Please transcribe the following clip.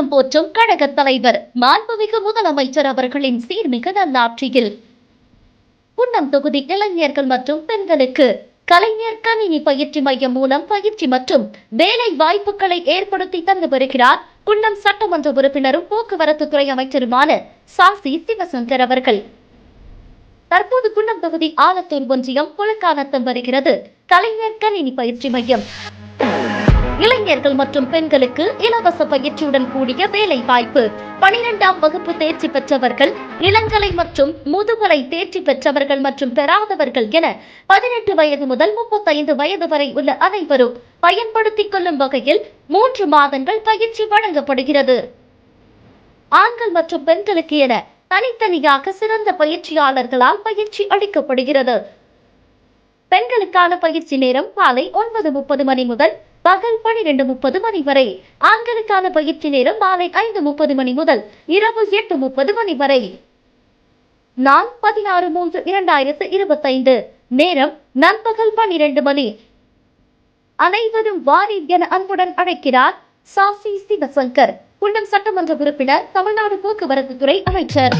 உலகம் போற்றும் கழக தலைவர் மாண்புமிகு முதலமைச்சர் அவர்களின் சீர்மிகு நல்லாட்சியில். புன்னம் தொகுதி இளைஞர்கள் மற்றும் பெண்களுக்கு கலைஞர் கணினி பயிற்சி மையம் மூலம் பயிற்சி மற்றும் வேலை வாய்ப்புகளை ஏற்படுத்தி தந்து வருகிறார் குன்னம் சட்டமன்ற உறுப்பினரும் போக்குவரத்து துறை அமைச்சருமான சாசி சிவசங்கர் அவர்கள். தற்போது குன்னம் தொகுதி ஆலத்தூர் ஒன்றியம் புலக்கானத்தம் வருகிறது. கலைஞர் கணினி பயிற்சி மையம். இளைஞர்கள் மற்றும் பெண்களுக்கு இலவச பயிற்சியுடன் கூடிய வேலை வாய்ப்பு பனிரெண்டாம் வகுப்பு தேர்ச்சி பெற்றவர்கள் இளங்கலை மற்றும் முதுகலை தேர்ச்சி பெற்றவர்கள் மற்றும் பெறாதவர்கள் என பதினெட்டு வயது முதல் முப்பத்தைந்து வயது வரை உள்ள அனைவரும் பயன்படுத்திக் கொள்ளும் வகையில் மூன்று மாதங்கள் பயிற்சி வழங்கப்படுகிறது. ஆண்கள் மற்றும் பெண்களுக்கு என தனித்தனியாக சிறந்த பயிற்சியாளர்களால் பயிற்சி அளிக்கப்படுகிறது. பெண்களுக்கான பயிற்சி நேரம் காலை ஒன்பது முப்பது மணி முதல் பகல் பனிரெண்டு முப்பது மணி வரை. ஆண்களுக்கான பயிற்சி நேரம் மாலை ஐந்து முப்பது மணி முதல் இரவு எட்டு முப்பது மணி வரை. நாள் பதினாறு மூன்று இரண்டாயிரத்து இருபத்தைந்து. நேரம் நண்பகல் பனிரெண்டு மணி. அனைவரும் வாரி என அன்புடன் அழைக்கிறார் சாசி சிவசங்கர். குண்டம் சட்டமன்ற உறுப்பினர் தமிழ்நாடு போக்குவரத்து துறை அமைச்சர்.